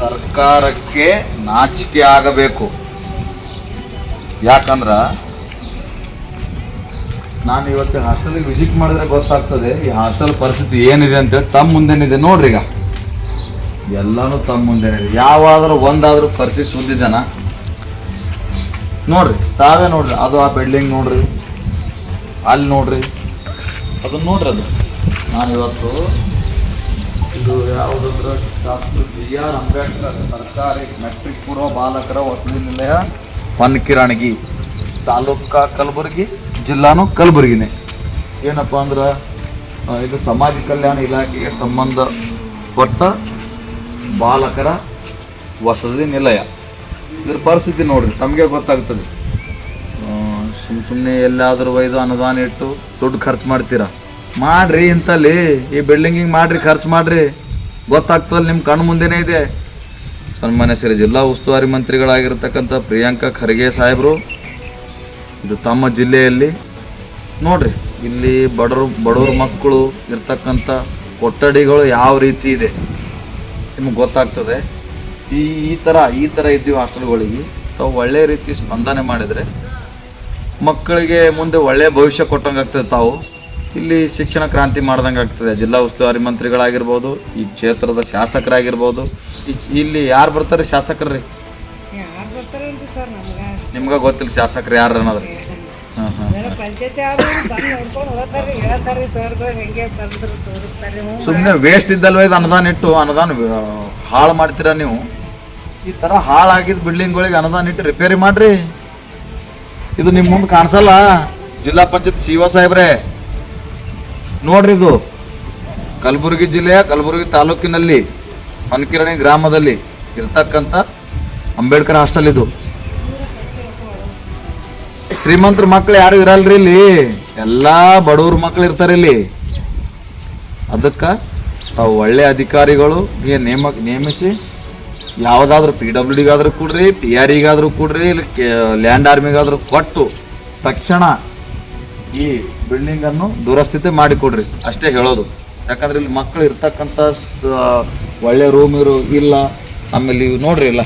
ಸರ್ಕಾರಕ್ಕೆ ನಾಚಿಕೆ ಆಗಬೇಕು. ಯಾಕಂದ್ರ ನಾನು ಇವತ್ತು ಹಾಸ್ಟೆಲಿಗೆ ವಿಸಿಟ್ ಮಾಡಿದ್ರೆ ಗೊತ್ತಾಗ್ತದೆ, ಈ ಹಾಸ್ಟೆಲ್ ಪರಿಸ್ಥಿತಿ ಏನಿದೆ ಅಂತೇಳಿ ತಮ್ಮ ಮುಂದೇನಿದೆ ನೋಡ್ರಿ ಈಗ. ಎಲ್ಲಾನು ತಮ್ಮ ಮುಂದೇನಿದೆ. ಯಾವಾದರೂ ಒಂದಾದರೂ ಪರಿಸ್ಥಿತಿ ಸುದ್ದಿದೆನ? ನೋಡ್ರಿ, ತಾವೇ ನೋಡ್ರಿ. ಅದು ಆ ಬಿಲ್ಡಿಂಗ್ ನೋಡ್ರಿ, ಅಲ್ಲಿ ನೋಡ್ರಿ. ಅದನ್ನ ನೋಡ್ರಿ ಅದು. ನಾನು ಇವತ್ತು ಇದು ಯಾವುದಂದ್ರೆ ಡಾಕ್ಟರ್ ಬಿ ಆರ್ ಅಂಬೇಡ್ಕರ್ ಸರ್ಕಾರಿ ಮೆಟ್ರಿಕ್ ಪೂರ್ವ ಬಾಲಕರ ವಸತಿ ನಿಲಯ, ಹೊನ್ಕಿರಾಣಗಿ ತಾಲೂಕಾ ಕಲಬುರಗಿ, ಜಿಲ್ಲಾನು ಕಲಬುರಗಿನೇ. ಏನಪ್ಪ ಅಂದ್ರೆ ಇದು ಸಮಾಜ ಕಲ್ಯಾಣ ಇಲಾಖೆಗೆ ಸಂಬಂಧಪಟ್ಟ ಬಾಲಕರ ವಸತಿ ನಿಲಯ. ಇದ್ರ ಪರಿಸ್ಥಿತಿ ನೋಡ್ರಿ, ತಮಗೆ ಗೊತ್ತಾಗ್ತದೆ. ಸುಮ್ ಸುಮ್ಮನೆ ಎಲ್ಲಾದರೂ ಒಯ್ದು ಅನುದಾನ ಇಟ್ಟು ದುಡ್ಡು ಖರ್ಚು ಮಾಡ್ತೀರಾ? ಮಾಡ್ರಿ ಇಂತಲ್ಲಿ, ಈ ಬಿಲ್ಡಿಂಗಿಗೆ ಮಾಡ್ರಿ, ಖರ್ಚು ಮಾಡ್ರಿ. ಗೊತ್ತಾಗ್ತದಲ್ಲ ನಿಮ್ಮ ಕಣ್ಣು ಮುಂದೆನೇ ಇದೆ. ಸನ್ಮಾನ್ಯ ಸಿರಿ ಜಿಲ್ಲಾ ಉಸ್ತುವಾರಿ ಮಂತ್ರಿಗಳಾಗಿರ್ತಕ್ಕಂಥ ಪ್ರಿಯಾಂಕಾ ಖರ್ಗೆ ಸಾಹೇಬರು, ಇದು ತಮ್ಮ ಜಿಲ್ಲೆಯಲ್ಲಿ. ನೋಡ್ರಿ, ಇಲ್ಲಿ ಬಡವರು, ಬಡವ್ರ ಮಕ್ಕಳು ಇರ್ತಕ್ಕಂಥ ಕೊಠಡಿಗಳು ಯಾವ ರೀತಿ ಇದೆ? ನಿಮ್ಗೆ ಗೊತ್ತಾಗ್ತದೆ. ಈ ಈ ಥರ ಈ ಥರ ಇದ್ದೀವಿ ಹಾಸ್ಟೆಲ್ಗಳಿಗೆ. ತಾವು ಒಳ್ಳೆ ರೀತಿ ಸ್ಪಂದನೆ ಮಾಡಿದರೆ ಮಕ್ಕಳಿಗೆ ಮುಂದೆ ಒಳ್ಳೆಯ ಭವಿಷ್ಯ ಕೊಟ್ಟಂಗೆ ಆಗ್ತದೆ ತಾವು. ಇಲ್ಲಿ ಶಿಕ್ಷಣ ಕ್ರಾಂತಿ ಮಾಡ್ದಂಗೆ ಆಗ್ತದೆ. ಜಿಲ್ಲಾ ಉಸ್ತುವಾರಿ ಮಂತ್ರಿಗಳಾಗಿರ್ಬೋದು ಈ ಕ್ಷೇತ್ರದ ಶಾಸಕರಾಗಿರ್ಬೋದು. ಇಲ್ಲಿ ಯಾರು ಬರ್ತಾರೆ ಶಾಸಕರು ರೀ? ನಮ್ಗೆ ಗೊತ್ತಿಲ್ಲ ಶಾಸಕರು ಯಾರು ಅನ್ನೋದ್ರಿ ಹಾಂ ಹಾಂ. ಸುಮ್ಮನೆ ವೇಸ್ಟ್ ಇದ್ದಲ್ವ ಇದು ಅನುದಾನ ಇಟ್ಟು ಅನುದಾನ ಹಾಳು ಮಾಡ್ತೀರಾ ನೀವು? ಈ ಥರ ಹಾಳಾಗಿದ್ದ ಬಿಲ್ಡಿಂಗ್ಗಳಿಗೆ ಅನುದಾನ ಇಟ್ಟು ರಿಪೇರಿ ಮಾಡ್ರಿ. ಇದು ನಿಮ್ಮ ಮುಂದೆ ಕಾಣಿಸಲ್ಲ? ಜಿಲ್ಲಾ ಪಂಚಾಯತ್ ಸಿ ಒ ಸಾಹೇಬ್ರೆ. ನೋಡ್ರಿ ಇದು. ಕಲಬುರಗಿ ಜಿಲ್ಲೆಯ ಕಲಬುರಗಿ ತಾಲೂಕಿನಲ್ಲಿ ಮನ್ಕಿರಣಿ ಗ್ರಾಮದಲ್ಲಿ ಇರ್ತಕ್ಕಂಥ ಅಂಬೇಡ್ಕರ್ ಹಾಸ್ಟೆಲ್ ಇದು. ಶ್ರೀಮಂತರ ಮಕ್ಳು ಯಾರು ಇರಲ್ರಿ ಇಲ್ಲಿ? ಎಲ್ಲಾ ಬಡವ್ರ ಮಕ್ಳು ಇರ್ತಾರೆ ಇಲ್ಲಿ. ಅದಕ್ಕೆ ತಾವು ಒಳ್ಳೆ ಅಧಿಕಾರಿಗಳು ನೇಮ, ನೇಮಿಸಿ ಯಾವುದಾದ್ರೂ ಪಿ ಡಬ್ಲ್ಯೂ ಡಿಗಾದ್ರೂ ಕೊಡ್ರಿ ಪಿ ಆರ್ ಇಗಾದ್ರೂ ಕೊಡ್ರಿ, ಇಲ್ಲಿ ಲ್ಯಾಂಡ್ ಆರ್ಮಿಗಾದ್ರೂ ಕೊಟ್ಟು ತಕ್ಷಣ ಈ ಬಿಲ್ಡಿಂಗನ್ನು ದುರಸ್ಥಿತಿ ಮಾಡಿಕೊಡ್ರಿ. ಅಷ್ಟೇ ಹೇಳೋದು. ಯಾಕಂದ್ರೆ ಇಲ್ಲಿ ಮಕ್ಕಳು ಇರ್ತಕ್ಕಂಥ ಒಳ್ಳೆ ರೂಮ್ ಇರೋ ಇಲ್ಲ. ಆಮೇಲೆ ಇವು ನೋಡ್ರಿ ಇಲ್ಲ